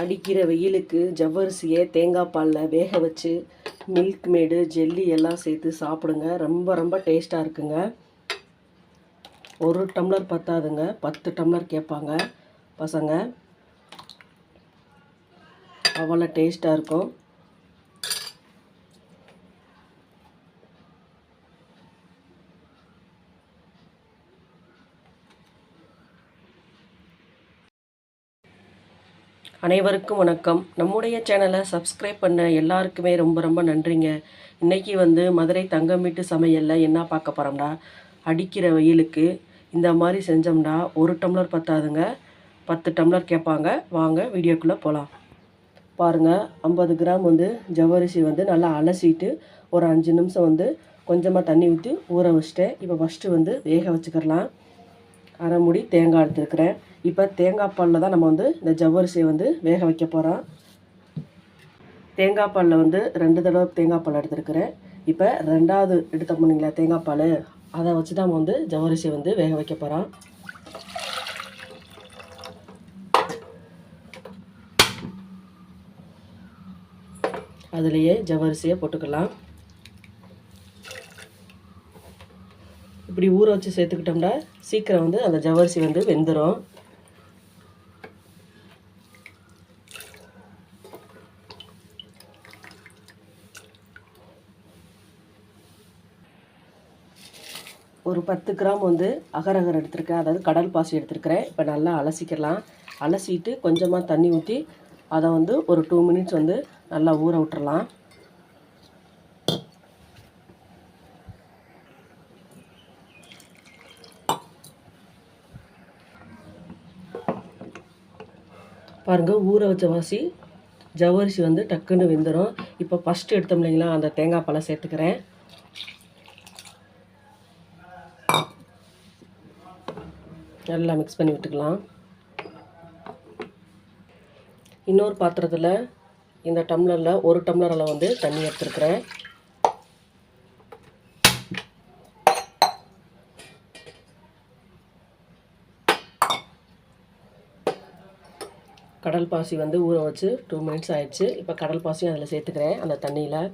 அடிக்கிற வெயிலுக்கு ஜவ்வரிசியை தேங்காய் பாலில் வேக வச்சு மில்க் மேடு ஜெல்லி எல்லாம் சேர்த்து சாப்பிடுங்க. ரொம்ப ரொம்ப டேஸ்ட்டாக இருக்குங்க. ஒரு டம்ளர் பத்தாதுங்க. பத்து டம்ளர் கேட்பாங்க பசங்க. அவ்வளோ டேஸ்ட்டாக இருக்கும். அனைவருக்கும் வணக்கம். நம்முடைய சேனலை சப்ஸ்கிரைப் பண்ண எல்லாருக்குமே ரொம்ப ரொம்ப நன்றிங்க. இன்றைக்கி வந்து மதுரை தங்கம் வீட்டு சமையலில் என்ன பார்க்க போகிறோம்னா அடிக்கிற வெயிலுக்கு இந்த மாதிரி செஞ்சோம்னா ஒரு டம்ளர் பத்தாதுங்க. பத்து டம்ளர் கேட்பாங்க. வாங்க வீடியோக்குள்ளே போகலாம் பாருங்கள் ஐம்பது கிராம் வந்து ஜவ்வரிசி வந்து நல்லா அலசிட்டு ஒரு அஞ்சு நிமிஷம் வந்து கொஞ்சமாக தண்ணி ஊற்றி ஊற வச்சுட்டேன். இப்போ ஃபஸ்ட்டு வந்து வேக வச்சுக்கிறலாம். அரை முடி தேங்காய் எடுத்துருக்கிறேன். இப்போ தேங்காய் பாலில் தான் நம்ம வந்து இந்த ஜவ்வரிசியை வந்து வேக வைக்க போகிறோம் தேங்காய் பாலில் வந்து ரெண்டு தடவை தேங்காய் பால் எடுத்துருக்கிறேன். இப்போ ரெண்டாவது எடுத்த போனீங்களா தேங்காய் பால் அதை வச்சு தான் நம்ம வந்து ஜவ்வரிசியை வந்து வேக வைக்க போகிறோம் அதுலேயே ஜவ்வரிசியை போட்டுக்கலாம். இப்படி ஊற வச்சு சேர்த்துக்கிட்டோம்னா சீக்கிரம் வந்து அந்த ஜவ்வரிசி வந்து வெந்துடும் ஒரு பத்து கிராம் வந்து அகரகர் எடுத்திருக்கேன். அதாவது கடல் பாசி எடுத்திருக்கிறேன். இப்போ நல்லா அலசிக்கலாம். அலசிட்டு கொஞ்சமாக தண்ணி ஊற்றி அதை வந்து ஒரு டூ மினிட்ஸ் வந்து நல்லா ஊற விட்டுறலாம். பாருங்கள் ஊற வச்ச வாசி ஜவ்வரிசி வந்து டக்குன்னு வெந்துடும் இப்போ ஃபஸ்ட்டு எடுத்தோம் இல்லைங்களா? அந்த தேங்காய் பழம் சேர்த்துக்கிறேன். நல்லா மிக்ஸ் பண்ணி விட்டுக்கலாம். இன்னொரு பாத்திரத்தில் இந்த டம்ளரில் ஒரு டம்ளர் அளவு வந்து தண்ணி எடுத்துருக்குறேன். கடல் பாசி வந்து ஊற வச்சு டூ மினிட்ஸ் ஆயிடுச்சு. இப்போ கடல் பாசியும் அதில் சேர்த்துக்கிறேன் அந்த தண்ணியில்.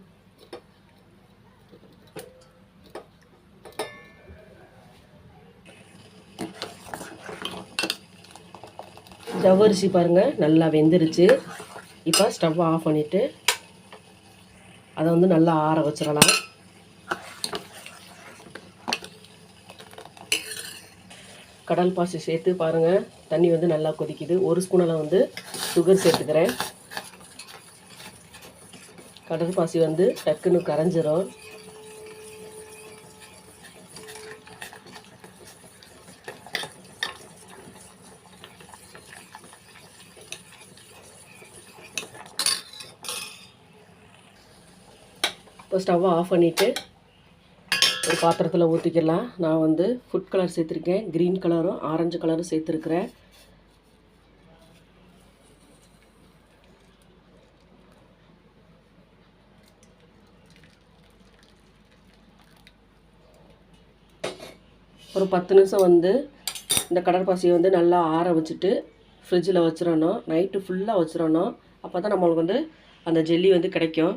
ஜவ்வரிசி பாருங்கள் நல்லா வெந்துருச்சு. இப்போ ஸ்டவ் ஆஃப் பண்ணிவிட்டு அதை வந்து நல்லா ஆற வச்சிடலாம். கடல் பாசி சேர்த்து பாருங்கள் தண்ணி வந்து நல்லா கொதிக்குது. ஒரு ஸ்பூனில் வந்து சுகர் சேர்த்துக்கிறேன். கடல் பாசி வந்து டக்குன்னு கரைஞ்சிரும். இப்போ ஸ்டவ்வை ஆஃப் பண்ணிவிட்டு ஒரு பாத்திரத்தில் ஊற்றிக்கலாம் நான் வந்து ஃபுட் கலர் சேர்த்துருக்கேன். க்ரீன் கலரும் ஆரஞ்சு கலரும் சேர்த்துருக்குறேன். ஒரு பத்து நிமிஷம் வந்து இந்த கடற்பாசியை வந்து நல்லா ஆற வச்சுட்டு ஃப்ரிட்ஜில் வச்சிடணும். நைட்டு ஃபுல்லாக வச்சிடணும். அப்போ தான் நம்மளுக்கு வந்து அந்த ஜெல்லி வந்து கிடைக்கும்.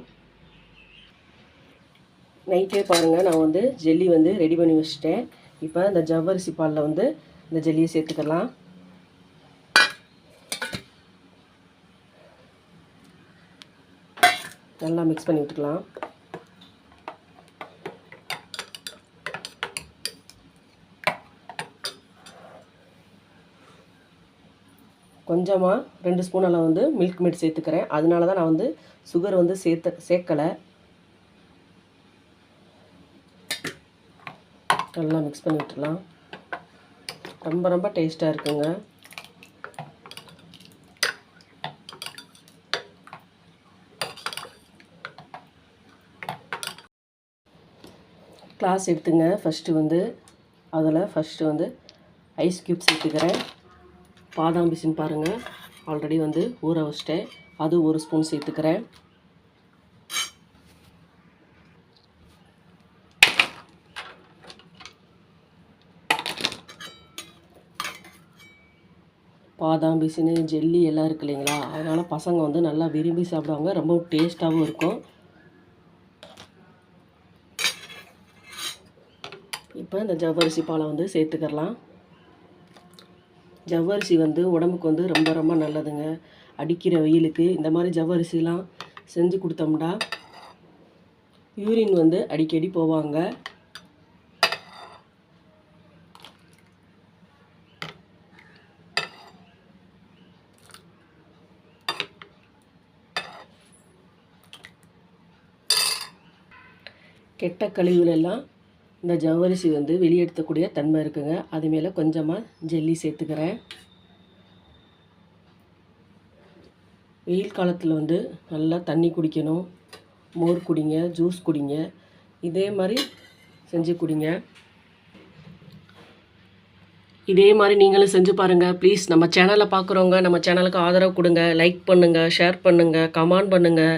நைட்டே பாருங்கள் நான் வந்து ஜெல்லி வந்து ரெடி பண்ணி வச்சுட்டேன். இப்போ இந்த ஜவ்வரிசி பாலில் வந்து இந்த ஜெல்லியை சேர்த்துக்கலாம். நல்லா மிக்ஸ் பண்ணி விட்டுக்கலாம். கொஞ்சமாக ரெண்டு ஸ்பூன் அளவு வந்து மில்க் மேட் சேர்த்துக்கிறேன். அதனால தான் நான் வந்து சுகர் வந்து சேர்த்த சேர்க்கலை. நல்லா மிக்ஸ் பண்ணி விட்டுலாம் ரொம்ப ரொம்ப டேஸ்ட்டாக இருக்குங்க. கிளாஸ் எடுத்துங்க. ஃபஸ்ட்டு வந்து அதில் ஃபஸ்ட்டு வந்து ஐஸ் க்யூப்ஸ் எடுத்துக்கிறேன் பாதாம் பிசின் பாருங்கள் ஆல்ரெடி வந்து ஊற வச்சிட்டேன். அது ஒரு ஸ்பூன் சேர்த்துக்கிறேன். பாதாம் பிசினு ஜெல்லி எல்லாம் இருக்கு இல்லைங்களா? அதனால் பசங்க வந்து நல்லா விரும்பி சாப்பிடுவாங்க. ரொம்ப டேஸ்ட்டாகவும் இருக்கும். இப்போ இந்த ஜவ்வரிசி பாலை வந்து சேர்த்துக்கிறலாம். ஜவ்வரிசி வந்து உடம்புக்கு வந்து ரொம்ப ரொம்ப நல்லதுங்க. அடிக்கிற வெயிலுக்கு இந்த மாதிரி ஜவ்வரிசிலாம் செஞ்சு கொடுத்தோம்னா யூரின் வந்து அடிக்கடி போவாங்க. கெட்ட கழிவுகளெல்லாம் இந்த ஜவ்வரிசி வந்து வெளியெடுத்தக்கூடிய தன்மை இருக்குங்க. அது மேலே கொஞ்சமாக ஜெல்லி சேர்த்துக்கிறேன். வெயில் காலத்தில் வந்து நல்லா தண்ணி குடிக்கணும். மோர் குடிங்க ஜூஸ் குடிங்க. இதே மாதிரி செஞ்சு குடிங்க. இதே மாதிரி நீங்களும் செஞ்சு பாருங்கள் ப்ளீஸ் நம்ம சேனலை பார்க்குறவங்க நம்ம சேனலுக்கு ஆதரவு கொடுங்க. லைக் பண்ணுங்கள் ஷேர் பண்ணுங்கள் கமெண்ட் பண்ணுங்கள்